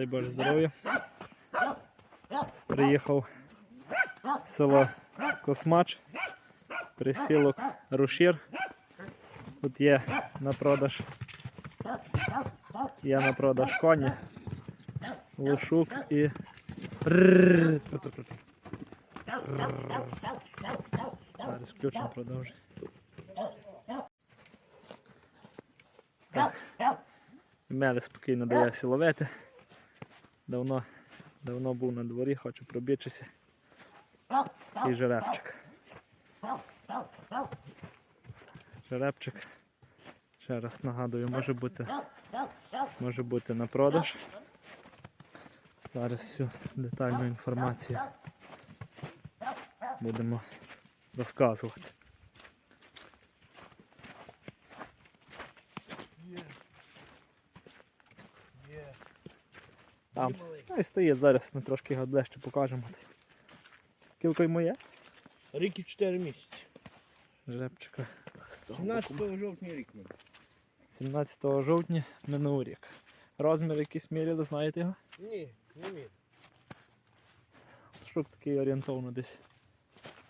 дай Боже здоров'я. Приїхав в село Космач, присілок Рушір. Тут є на продаж. Є на продаж коні, лушук і. Зараз включимо продовжуємо. Так. Мели спокійно дає сіловити. Давно, давно був на дворі, хочу пробічитися. Такий жеребчик. Жеребчик. Ще раз нагадую, може бути, може бути на продаж. Зараз всю детальну інформацію будемо розказувати. Там. Ну і стоїть зараз, ми трошки його ближче покажемо. Кілко йому є? Рік і 4 місяці. Цього 17 жовтня рік ми. 17 жовтня минув рік. Розмір якийсь міряли, знаєте його? Ні, не мій. Шук такий орієнтовно десь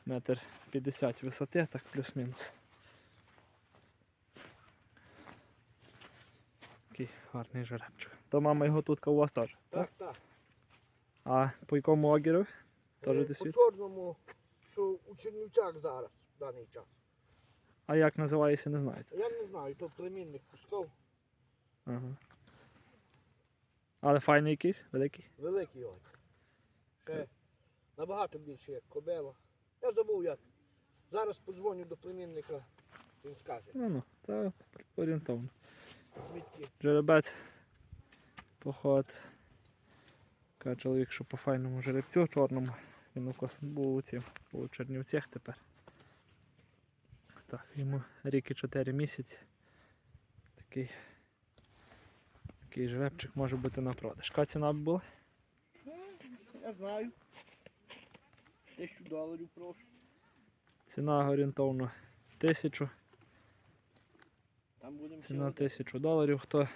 метр 50 висоти, так плюс-мінус. Такий гарний жеребчик. То мама його тут у вас теж. Так, так. А по якому огіру? Теж Е, десь По чорному, що у Чернівцях зараз, в даний час. А як називається, не знаєте. Я не знаю, то племінник пускав. Ага. Але файний якийсь, великий. Великий от. Ще набагато більше, як кобела. Я забув як. Зараз подзвоню до племінника, він скаже. Ну ну, та орієнтовно. Жеребець, поход. Каже чоловік, що по файному жеребцю чорному. Він у кос був у Чернівцях тепер. Так, йому рік і 4 місяці. Такий, такий жеребчик може бути на продаж. Яка ціна б була? Я знаю. Тисячу доларів прошу. Ціна орієнтовно тисячу. Там будемо Ціна тисячу доларів. Хто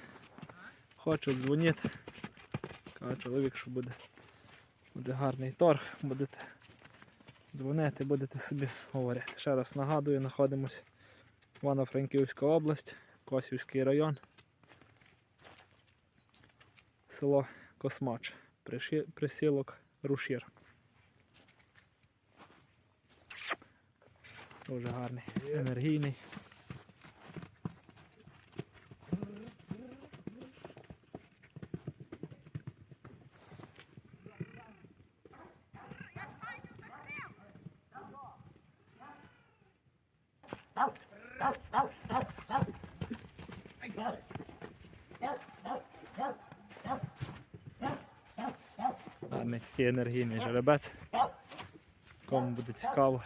хоче, дзвоніть. Каже чоловік, що буде, буде гарний торг, будете дзвонити, будете собі говорити. Ще раз нагадую, знаходимося Івано-Франківська область, Косівський район, село Космач, присілок Рушір. Дуже гарний, енергійний. Гарний такий енергійний жеребець. Кому буде цікаво.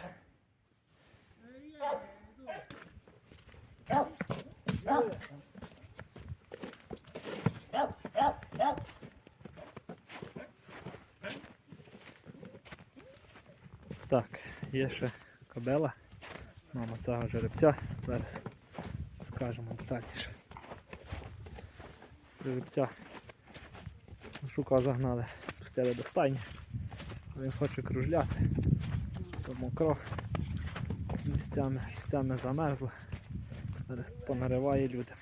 Так, є ще кобела. Мама цього жеребця. Зараз скажемо детальніше. Жеребця шука загнали, пустили до стайні. Він хоче кружляти. То мокро. Місцями, місцями замерзло. Зараз понариває людям.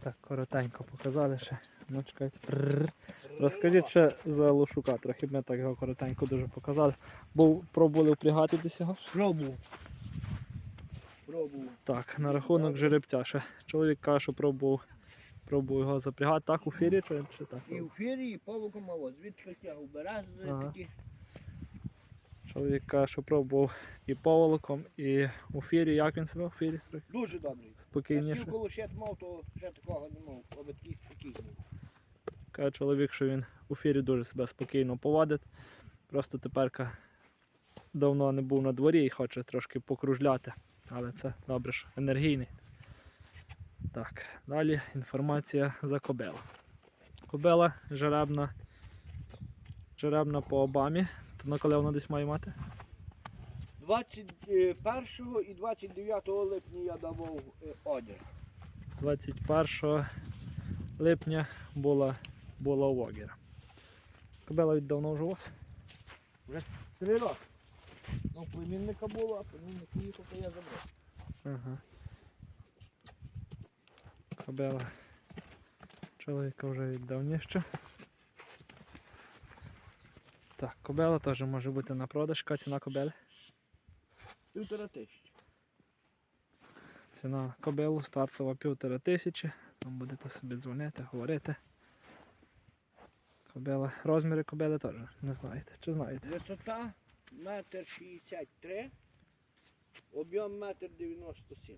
Так, коротенько показали ще. Ну, чекайте. Розкажіть ще за Лошука, трохи ми так його коротенько дуже показали. Був пробували впрягати десь його. Пробував. Пробував. Так, на рахунок жеребця ще. Чоловік каже, що пробував, пробував його запрягати. Так у фірі чи, чи так? І у фірі, і повуком мало. Звідки тягу берез Ага. такі. Чоловік каже, що пробував і поволоком, і у фірі. Як він себе у фірі? Дуже добрий. Я Спокійніше. скільки лошет мав, то ще такого не мав. Аби такий спокійний. Каже чоловік, що він у фірі дуже себе спокійно поводить. Просто тепер давно не був на дворі і хоче трошки покружляти. Але це добре, що енергійний. Так, далі інформація за кобела. Кобела жеребна, жеребна по Обамі. То на коли вона десь має мати? 21 і 29 липня я давав е, одяг. 21 липня була, була у Вогера. Кобила від давно вже у вас? Три роки. Ну, племінника було, а племінник їхав, то я забрав. Ага. Кобила чоловіка вже віддавніше. Так, кобела теж може бути на продаж. Яка ціна кобели? Півтора тисячі. Ціна кобилу стартова півтора тисячі. Там будете собі дзвонити, говорити. Кобила. Розміри кобили теж не знаєте. Чи знаєте? Висота метр шістдесят три, об'єм метр дев'яносто сім.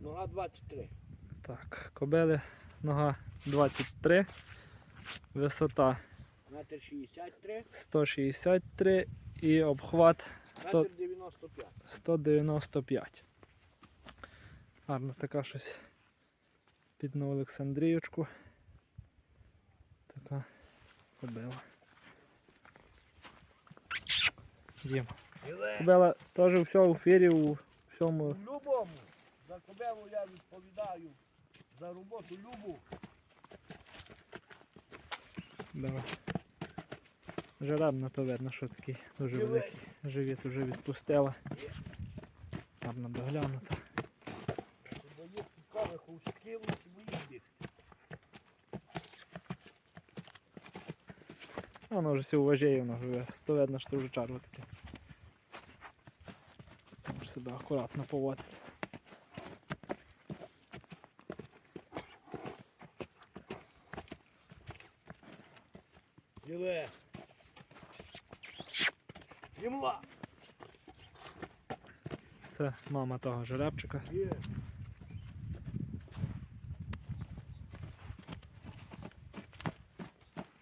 Нога 23. Так, кобили нога 23, висота Метр 63, 163 і обхват 100, метр 95. 195. Гарно така щось під на Олександріючку. Така кобила. Їм. Кобила теж все у фірі, у всьому. У любому. За кобелу я відповідаю. За роботу любу. Да. Жеребна то видно, що такий дуже великий. Живіт вже відпустила. Гарно доглянута. Боїв цікавих усків, і боїв бігти. А Воно вже все уважає, воно вже то видно, що вже чарво таке. Може себе акуратно поводити. Діле. Ємла. Це мама того жеребчика. Є.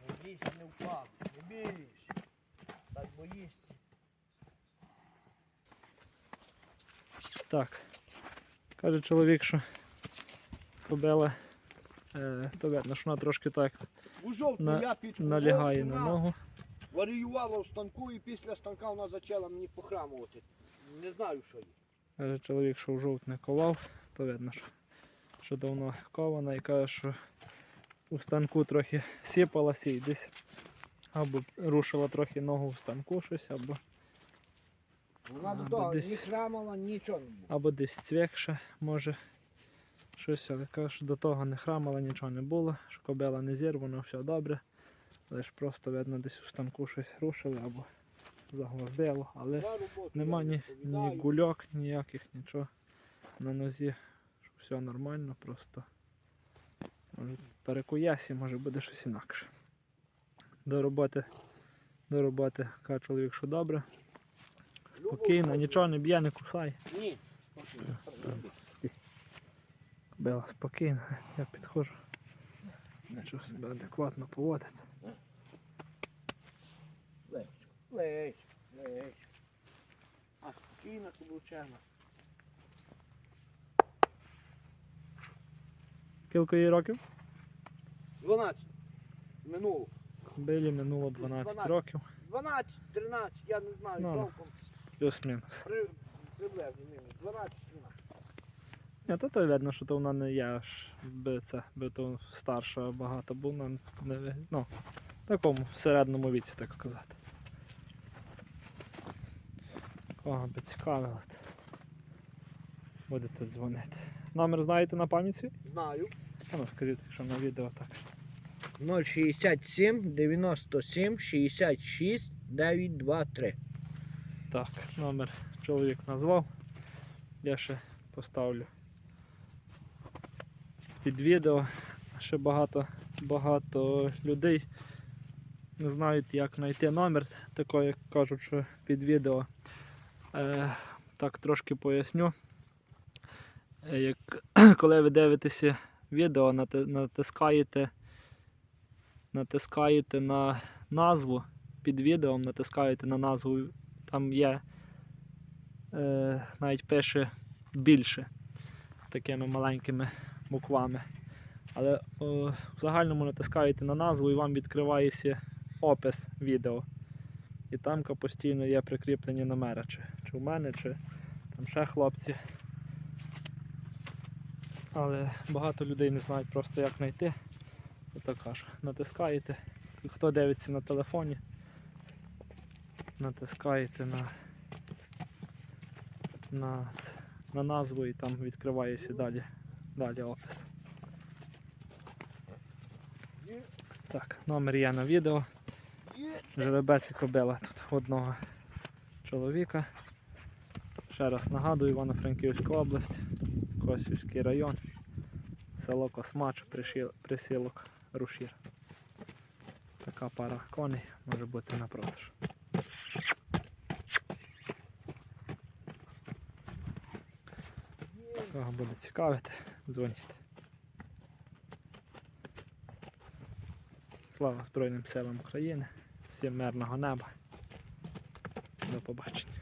Надійся, не впав. Не бійся. Так боїшся. Так. Каже чоловік, що кобила, е, то видно, що вона трошки так На- налягає на ногу. Варіювала в станку і після станка вона почала мені похрамувати. Не знаю, що їй. Каже чоловік, що в жовт не ковав, то видно, що, що давно кована і каже, що у станку трохи сіпалася і десь або рушила трохи ногу в станку щось, або, Вона до того десь- ні храмала, нічого не було. або десь цвєкше, може. Щось, але каже, що до того не храмала, нічого не було, що кобила не зірвана, все добре. Лиш просто видно десь у станку щось рушили або загвоздило, але Нема ні, ні гульок, ніяких, нічого на нозі. що Все нормально, просто. Може перекуясі, може буде щось інакше. До роботи, до роботи каже чоловік, що добре. Спокійно, нічого не б'є, не кусай. Ні. Стій. Била спокійно, я підходжу. Начав себе адекватно поводити. Лечко, лечко, лечко. А спокійно каблучена. Кілька їй років? 12. Минуло. Білі минуло 12 12. років, 12, 13, я не знаю, Ну, ну. толком. Плюс-мінус. Приблизно мінус. 12, 13. Ні, то то видно, що то вона не є аж би це, би то старша багато, бо вона не ну, в такому середньому віці, так сказати. Кого би цікавило, будете дзвонити. Номер знаєте на пам'яті? Знаю. А ну скажіть, якщо на відео так. 067 97 66 923. Так, номер чоловік назвав. Я ще поставлю під відео. Ще багато, багато людей не знають, як знайти номер, такий, як кажуть, що під відео. Е, так трошки поясню. Е, як, коли ви дивитеся відео, натискаєте, натискаєте на назву під відео, натискаєте на назву, там є, е, навіть пише більше такими маленькими буквами. Але о, в загальному натискаєте на назву і вам відкривається опис відео. І там постійно є прикріплені номери, чи, чи в мене, чи там ще хлопці. Але багато людей не знають просто як знайти. Ото кажу, натискаєте. Хто дивиться на телефоні, натискаєте на, на, на назву і там відкривається далі, далі опис. Так, номер є на відео. Жеребець і кобила тут одного чоловіка. Ще раз нагадую, Івано-Франківська область, Косівський район, село Космач, присілок Рушір. Така пара коней може бути на продаж. Кого буде цікавити, дзвоніть. Слава Збройним силам України, всім мирного неба. До побачення.